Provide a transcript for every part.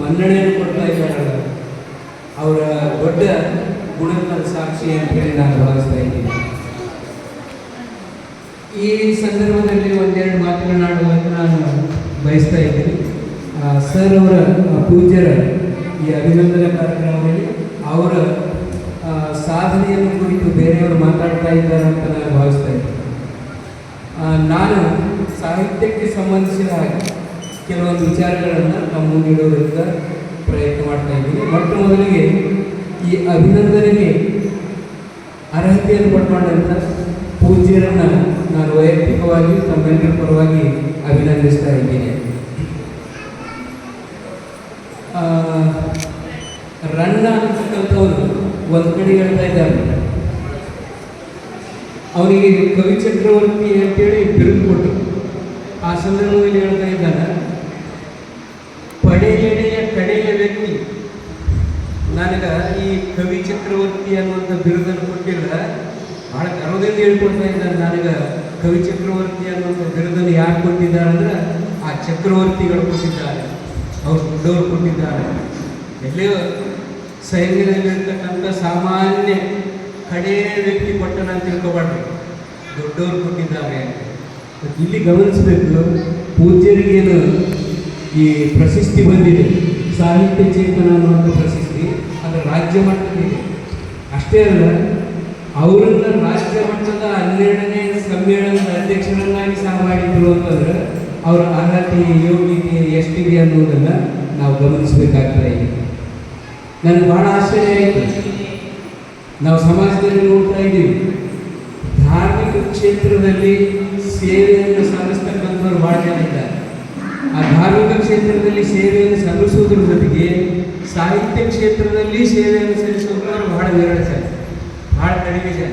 ಮನ್ನಣೆಯನ್ನು ಕೊಡ್ತಾ ಇದ್ದಾರೆ ಅವರ ದೊಡ್ಡ ಗುಣದ ಸಾಕ್ಷಿ ಅಂತ ಹೇಳಿ ನಾನು ಭಾವಿಸ್ತಾ ಇದ್ದೀನಿ. ಈ ಸಂದರ್ಭದಲ್ಲಿ ಒಂದೆರಡು ಮಾತನಾಡುವಂತ ನಾನು ಬಯಸ್ತಾ ಇದ್ದೀನಿ. ಸರ್ ಅವರ ಪೂಜ್ಯರ ಈ ಅಭಿನಂದನಾ ಕಾರ್ಯಕ್ರಮದಲ್ಲಿ ಅವರ ಸಾಧನೆಯನ್ನು ಕುರಿತು ಬೇರೆಯವರು ಮಾತಾಡ್ತಾ ಇದ್ದಾರೆ ಅಂತ ನಾನು ಭಾವಿಸ್ತಾ ಇದ್ದೀನಿ. ನಾನು ಸಾಹಿತ್ಯಕ್ಕೆ ಸಂಬಂಧಿಸಿದ ಹಾಗೆ ಕೆಲವೊಂದು ವಿಚಾರಗಳನ್ನು ನಮ್ಮ ಮುಂದಿಡುವುದರಿಂದ ಪ್ರಯತ್ನ ಮಾಡ್ತಾ ಇದ್ದೀವಿ ಮೊಟ್ಟ ಮೊದಲಿಗೆ ಈ ಅಭಿನಂದನೆಗೆ ಅರ್ಹತೆಯನ್ನು ಪಡ್ಕೊಂಡಂಥ ಪೂಜ್ಯರನ್ನ ನಾನು ವೈಯಕ್ತಿಕವಾಗಿ ತಮ್ಮೆಲ್ಲರ ಪರವಾಗಿ ಅಭಿನಂದಿಸ್ತಾ ಇದ್ದೀನಿ. ಆ, ರನ್ನ ಅಂತಕ್ಕಂಥವನು ಒಂದು ಕಡೆ ಹೇಳ್ತಾ ಇದ್ದಾರೆ. ಅವನಿಗೆ ಕವಿ ಚಕ್ರವರ್ತಿ ಅಂತೇಳಿ ಬಿರುದು ಕೊಟ್ಟು ಆ ಸಂದರ್ಭದಲ್ಲಿ ಹೇಳ್ತಾ ಇದ್ದಾನೆ ನನಗೆ ಈ ಕವಿ ಚಕ್ರವರ್ತಿ ಅನ್ನುವಂಥ ಬಿರುದನ್ನು ಕೊಟ್ಟಿಲ್ಲ ಬಹಳ ಗರ್ವದಿಂದ ಹೇಳ್ಕೊಡ್ತಾ ಇದ್ದಾನೆ ಕವಿ ಚಕ್ರವರ್ತಿ ಅನ್ನುವಂಥ ಬಿರುದನ್ನು ಯಾರು ಕೊಟ್ಟಿದ್ದಾರೆ ಅಂದ್ರೆ ಆ ಚಕ್ರವರ್ತಿಗಳು ಕೊಟ್ಟಿದ್ದಾರೆ. ಅವ್ರು ದೊಡ್ಡವರು ಕೊಟ್ಟಿದ್ದಾರೆ. ಎಲ್ಲೇ ಸೈನ್ಯದಲ್ಲಿರ್ತಕ್ಕಂಥ ಸಾಮಾನ್ಯ ಕಡೇ ವ್ಯಕ್ತಿ ಕೊಟ್ಟನ ಅಂತ ತಿಳ್ಕೊಬಾರ್ದು ದೊಡ್ಡವರು ಕೊಟ್ಟಿದ್ದಾರೆ. ಇಲ್ಲಿ ಗಮನಿಸಬೇಕು, ಪೂಜ್ಯರಿಗೇನು ಈ ಪ್ರಶಸ್ತಿ ಬಂದಿದೆ. ಸಾಹಿತ್ಯ ಚೇತನ ಅನ್ನುವಂಥ ಪ್ರಶಸ್ತಿ ರಾಜ್ಯ ಮಟ್ಟದಲ್ಲಿ ಅಷ್ಟೇ ಅಲ್ಲ, ಅವರನ್ನ ರಾಷ್ಟ್ರ ಮಟ್ಟದ ಹನ್ನೆರಡನೇ ಸಮ್ಮೇಳನದ ಅಧ್ಯಕ್ಷರನ್ನಾಗಿ ಸಹ ಮಾಡಿದ್ರು ಅಂತಂದ್ರೆ ಅವರ ಅರ್ಹತೆ, ಯೋಗ್ಯತೆ, ಎಷ್ಟಿದೆ ಅನ್ನೋದನ್ನು ನಾವು ಗಮನಿಸಬೇಕಾಗ್ತಾ ಇದೆ. ನನಗೆ ಬಹಳ ಆಶ್ಚರ್ಯ ಆಯಿತು. ನಾವು ಸಮಾಜದಲ್ಲಿ ನೋಡ್ತಾ ಇದ್ದೀವಿ, ಧಾರ್ಮಿಕ ಕ್ಷೇತ್ರದಲ್ಲಿ ಸೇವೆಯನ್ನು ಸಲ್ಲಿಸ್ತಕ್ಕಂಥವ್ರು ಬಹಳ ಜನ ಇದ್ದಾರೆ. ಆ ಧಾರ್ಮಿಕ ಕ್ಷೇತ್ರದಲ್ಲಿ ಸೇವೆಯನ್ನು ಸಲ್ಲಿಸುವುದರ ಜೊತೆಗೆ ಸಾಹಿತ್ಯ ಕ್ಷೇತ್ರದಲ್ಲಿ ಸೇವೆಯನ್ನು ಸಲ್ಲಿಸುವವರು ಬಹಳ ವಿರಳ ಜನ ಬಹಳ ಕಡಿಮೆ ಜನ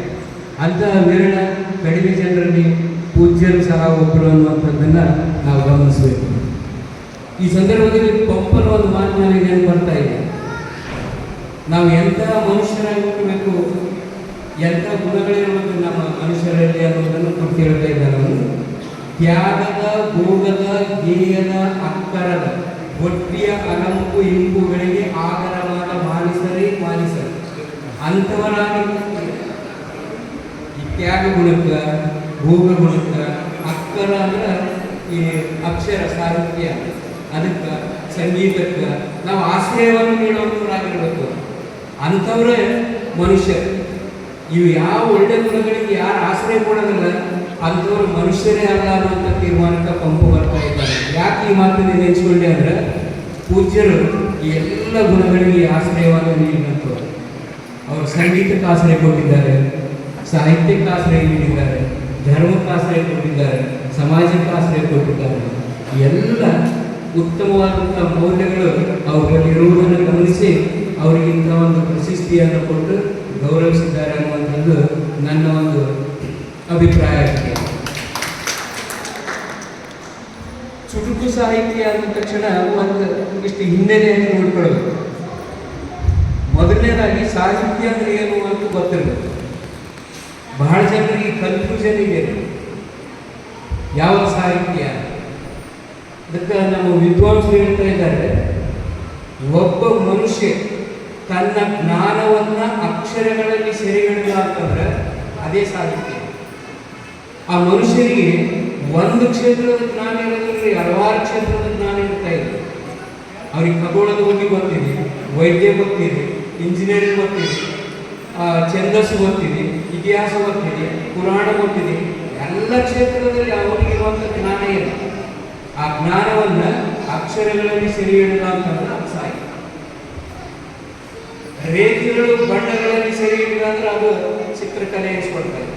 ಅಂತಹ ವಿರಳ, ಕಡಿಮೆ ಜನರಲ್ಲಿ ಪೂಜ್ಯರು ಸಹ ಒಬ್ಬರು ಅನ್ನುವಂಥದ್ದನ್ನು ನಾವು ಗಮನಿಸಬೇಕು. ಈ ಸಂದರ್ಭದಲ್ಲಿ ಪಂಪನ ಒಂದು ಮಾತು ನನಗೆ ಬರ್ತಾ ಇದೆ ನಾವು ಎಂತಹ ಮನುಷ್ಯರಾಗಿ ಹುಟ್ಟಬೇಕು ಎಂಥ ಗುಣಗಳಿರುವುದು ನಮ್ಮ ಮನುಷ್ಯರಲ್ಲಿ ಅನ್ನೋದನ್ನು ಹೇಳ್ತಾ ಇದ್ದಾರೆ ತ್ಯಾಗದ, ಭೋಗದ ಗೇಯದ ಅಕ್ಕರದ, ಒಟ್ಟಿಯ ಅಲಂಕು ಇಂಪುಗಳಿಗೆ ಆಗರವಾದ ಮಾನಿಸರೇ ಮಾನಿಸರು ಅಂಥವರಾಗಿ ಈ ತ್ಯಾಗ ಗುಣಕ್ಕ, ಭೋಗ ಗುಣಕ ಅಕ್ಕರ ಅಂದ್ರೆ ಈ ಅಕ್ಷರ ಸಾಹಿತ್ಯ. ಅದಕ್ಕೆ ಸಂಗೀತಕ್ಕೆ ನಾವು ಆಶ್ರಯವನ್ನು ನೀಡುವಂಥವರಾಗಿರ್ಬೇಕು ಅಂಥವ್ರೇ ಮನುಷ್ಯರು. ಇವು ಯಾವ ಒಳ್ಳೆ ಗುಣಗಳಿಗೆ ಯಾರು ಆಶ್ರಯ ಕೊಡೋದಿಲ್ಲ ಅಂಥವ್ರು ಮನುಷ್ಯರೇ ಅಲ್ಲ ಅನ್ನುವಂಥ ತೀರ್ಮಾನಕ್ಕೆ ಪಂಪು ಬರ್ತಾ ಇದ್ದಾರೆ. ಯಾಕೆ ಈ ಮಾತನ್ನು ನೆನೆಸ್ಕೊಂಡೆ ಅಂದ್ರೆ ಪೂಜ್ಯರು ಎಲ್ಲ ಗುಣಗಳಿಗೆ ಆಶ್ರಯವನ್ನು ನೀಡಿದಂಥವ್ರು ಅವರು ಸಂಗೀತಕ್ಕೆ ಆಶ್ರಯ ಕೊಟ್ಟಿದ್ದಾರೆ, ಸಾಹಿತ್ಯಕ್ಕೆ ಆಶ್ರಯ ನೀಡಿದ್ದಾರೆ, ಧರ್ಮಕ್ಕೆ ಆಶ್ರಯ ಕೊಟ್ಟಿದ್ದಾರೆ, ಸಮಾಜಕ್ಕೆ ಆಶ್ರಯ ಕೊಟ್ಟಿದ್ದಾರೆ. ಎಲ್ಲ ಉತ್ತಮವಾದಂಥ ಮೌಲ್ಯಗಳು ಅವರಲ್ಲಿ ಇರುವುದನ್ನು ಗಮನಿಸಿ ಅವರಿಗೆ ಇಂಥ ಒಂದು ಪ್ರಶಸ್ತಿಯನ್ನು ಕೊಟ್ಟು ಗೌರವಿಸಿದ್ದಾರೆ ಅನ್ನುವಂಥದ್ದು ನನ್ನ ಒಂದು ಅಭಿಪ್ರಾಯ ಆಗಿದೆ ಚುಟುಕು ಸಾಹಿತ್ಯ ಅಂದ ತಕ್ಷಣ ಒಂದು ಇಷ್ಟು ಹಿನ್ನೆಲೆಯನ್ನು ನೋಡ್ಕೊಳ್ಬೇಕು. ಮೊದಲನೇದಾಗಿ ಸಾಹಿತ್ಯ ಅಂದ್ರೆ ಏನು ಅಂತ ಗೊತ್ತಿರಬೇಕು. ಬಹಳ ಜನರಿಗೆ ಕನ್ಫ್ಯೂಷನ್ ಇದೆ. ಯಾವ ಸಾಹಿತ್ಯ? ಅದಕ್ಕೆ ನಮ್ಮ ವಿದ್ವಾಂಸರು ಹೇಳ್ತಾ ಇದ್ದಾರೆ, ಒಬ್ಬ ಮನುಷ್ಯ ತನ್ನ ಜ್ಞಾನವನ್ನ ಅಕ್ಷರಗಳಲ್ಲಿ ಸೆರೆಹಿಡಿದ ಅಂತಂದ್ರೆ ಅದೇ ಸಾಹಿತ್ಯ. ಆ ಮನುಷ್ಯರಿಗೆ ಒಂದು ಕ್ಷೇತ್ರದ ಜ್ಞಾನ ಇರೋದ್ರಲ್ಲಿ ಹಲವಾರು ಕ್ಷೇತ್ರದ ಜ್ಞಾನ ಇರ್ತಾ ಇದೆ ಅವ್ರಿಗೆ ಖಗೋಳದ ಬಗ್ಗೆ ಗೊತ್ತಿದೆ, ವೈದ್ಯ ಗೊತ್ತಿದೆ, ಇಂಜಿನಿಯರಿಂಗ್ ಗೊತ್ತಿದೆ ಛಂದಸ್ಸು ಗೊತ್ತಿದೆ, ಇತಿಹಾಸ ಗೊತ್ತಿದೆ, ಪುರಾಣ ಗೊತ್ತಿದೆ. ಎಲ್ಲ ಕ್ಷೇತ್ರದಲ್ಲಿ ಅವರಿಗಿರುವಂಥ ಜ್ಞಾನ ಇದೆ ಆ ಜ್ಞಾನವನ್ನ ಅಕ್ಷರಗಳಲ್ಲಿ ಸೆರೆ ಹಿಡಿದ ಅಂತಂದ್ರೆ ಅದು ಸಾಹಿತ್ಯ ರೇಖೆಗಳು ಬಣ್ಣಗಳಲ್ಲಿ ಸೆರೆ ಹಿಡಿದ ಅದು ಚಿತ್ರಕಲೆ ಎನಿಸ್ಕೊಳ್ತಾ ಇದೆ.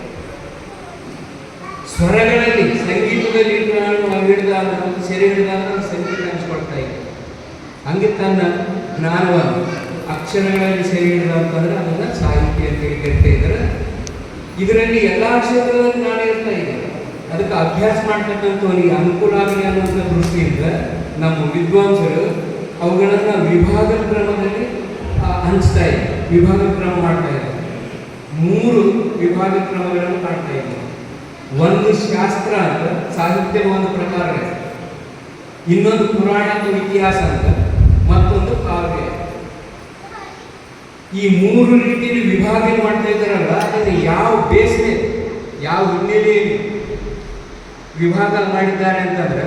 ಸ್ವರಗಳಲ್ಲಿ, ಸಂಗೀತದಲ್ಲಿ ನಾನು ಹಿಡಿದ ಒಂದು ಸೆರೆ ಹಿಡಿದ ಸಂಗೀತ ಅನಿಸ್ಕೊಳ್ತಾ ಇದ್ದೆ. ಹಂಗೆ ತನ್ನ ಜ್ಞಾನವನ್ನು ಅಕ್ಷರಗಳಲ್ಲಿ ಸೆರೆ ಹಿಡಿದ ಅಂತಂದ್ರೆ ಅದನ್ನ ಸಾಹಿತ್ಯ ಅಂತ ಕರಿತಾ ಇದ್ದಾರೆ. ಇದರಲ್ಲಿ ಎಲ್ಲ ಅಕ್ಷರಗಳಲ್ಲಿ ನಾನು ಇರ್ತಾ ಇದೆ ಅದಕ್ಕೆ ಅಭ್ಯಾಸ ಮಾಡ್ತಕ್ಕಂಥವನಿಗೆ ಅನುಕೂಲ ಆಗಲಿ ಅನ್ನುವಂಥ ದೃಷ್ಟಿಯಿಂದ ನಮ್ಮ ವಿದ್ವಾಂಸರು ಅವುಗಳನ್ನು ವಿಭಾಗ ಕ್ರಮದಲ್ಲಿ ಹಂಚ್ತಾ ಇದ್ದಾರೆ. ವಿಭಾಗ ಕ್ರಮ ಮಾಡ್ತಾ ಇದ್ದಾರೆ. ಮೂರು ವಿಭಾಗ ಕ್ರಮಗಳನ್ನು ಮಾಡ್ತಾ ಇದ್ದಾರೆ. ಒಂದು ಶಾಸ್ತ್ರ ಅಂತ ಸಾಹಿತ್ಯ ಒಂದು ಪ್ರಕಾರ ಇನ್ನೊಂದು ಪುರಾಣ ಇತಿಹಾಸ ಅಂತ, ಮತ್ತೊಂದು ಕಾವ್ಯ. ಈ ಮೂರು ರೀತಿಯಲ್ಲಿ ವಿಭಾಗ ಮಾಡ್ತಾ ಇದ್ದಾರಲ್ಲ ಅದಕ್ಕೆ ಯಾವ ಬೇಸ್ ಯಾವ ಹಿನ್ನೆಲೆಯಲ್ಲಿ ವಿಭಾಗ ಮಾಡಿದ್ದಾರೆ ಅಂತಂದ್ರೆ,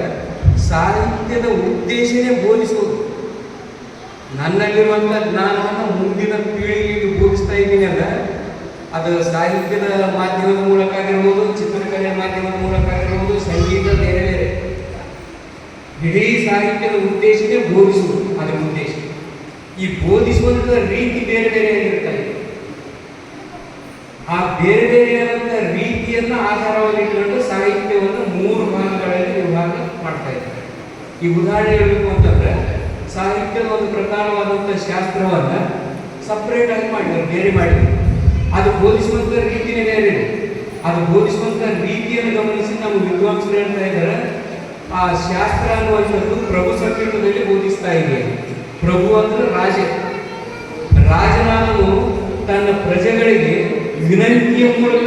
ಸಾಹಿತ್ಯದ ಉದ್ದೇಶನೇ ಬೋಧಿಸುವುದು ನನ್ನಲ್ಲಿರುವಂತ ಜ್ಞಾನವನ್ನು ಮುಂದಿನ ಪೀಳಿಗೆಗೆ ಬೋಧಿಸ್ತಾ ಇದ್ದೀನಿ ಅಂದ್ರೆ ಅದು ಸಾಹಿತ್ಯದ ಮಾಧ್ಯಮದ ಮೂಲಕ ಆಗಿರ್ಬೋದು ಚಿತ್ರಕಲೆ ಮಾಧ್ಯಮದ ಮೂಲಕ ಆಗಿರ್ಬೋದು ಸಂಗೀತ ಬೇರೆ ಬೇರೆ. ಇಡೀ ಸಾಹಿತ್ಯದ ಉದ್ದೇಶವೇ ಬೋಧಿಸುವುದು, ಅದರ ಉದ್ದೇಶ. ಈ ಬೋಧಿಸುವಂತ ರೀತಿ ಬೇರೆ ಬೇರೆ ಆಗಿರ್ತದೆ ಆ ಬೇರೆ ಬೇರೆ ಬೇರೆಯಾದಂಥ ರೀತಿಯನ್ನ ಆಧಾರವಾಗಿ ಇಟ್ಟುಕೊಂಡು ಸಾಹಿತ್ಯವನ್ನು ಮೂರು ಭಾಗಗಳಲ್ಲಿ ವಿಭಾಗ ಮಾಡ್ತಾ ಇದ್ದಾರೆ. ಈ ಉದಾಹರಣೆ ಹೇಳಬೇಕು ಅಂತಂದ್ರೆ, ಸಾಹಿತ್ಯದ ಒಂದು ಪ್ರಕಾರವಾದಂಥ ಶಾಸ್ತ್ರವನ್ನ ಸಪ್ರೇಟ್ ಆಗಿ ಮಾಡಿದ್ದಾರೆ, ಬೇರೆ ಮಾಡಿದ್ದಾರೆ. ಅದು ಬೋಧಿಸುವಂತ ರೀತಿನೇ ಬೇರೆ. ಅದು ಬೋಧಿಸುವಂತ ರೀತಿಯನ್ನು ಗಮನಿಸಿ ನಮ್ಮ ವಿದ್ವಾಂಸರು ಹೇಳ್ತಾ ಇದ್ದಾರೆ. ಆ ಶಾಸ್ತ್ರ ಅನ್ನುವಂಥದ್ದು ಪ್ರಭು ಸಂಕೀರ್ಣದಲ್ಲಿ ಬೋಧಿಸ್ತಾ ಇದೆ. ಪ್ರಭು ಅಂದ್ರೆ ರಾಜ. ರಾಜನಾದನು ತನ್ನ ಪ್ರಜೆಗಳಿಗೆ ವಿನಂತಿಯ ಮೂಲಕ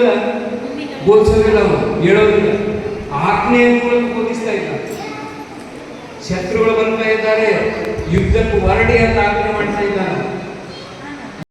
ಬೋಧಿಸೋದಿಲ್ಲ ಅವನು, ಹೇಳೋದಿಲ್ಲ. ಆಜ್ಞೆಯ ಮೂಲಕ ಬೋಧಿಸ್ತಾ ಇಲ್ಲ. ಶತ್ರುಗಳು ಬರ್ತಾ ಇದ್ದಾರೆ, ಯುದ್ಧಕ್ಕೆ ಹೊರಡಿ ಅಂತ ಆಜ್ಞೆ ಮಾಡ್ತಾ ಇದ್ದಾನೆ.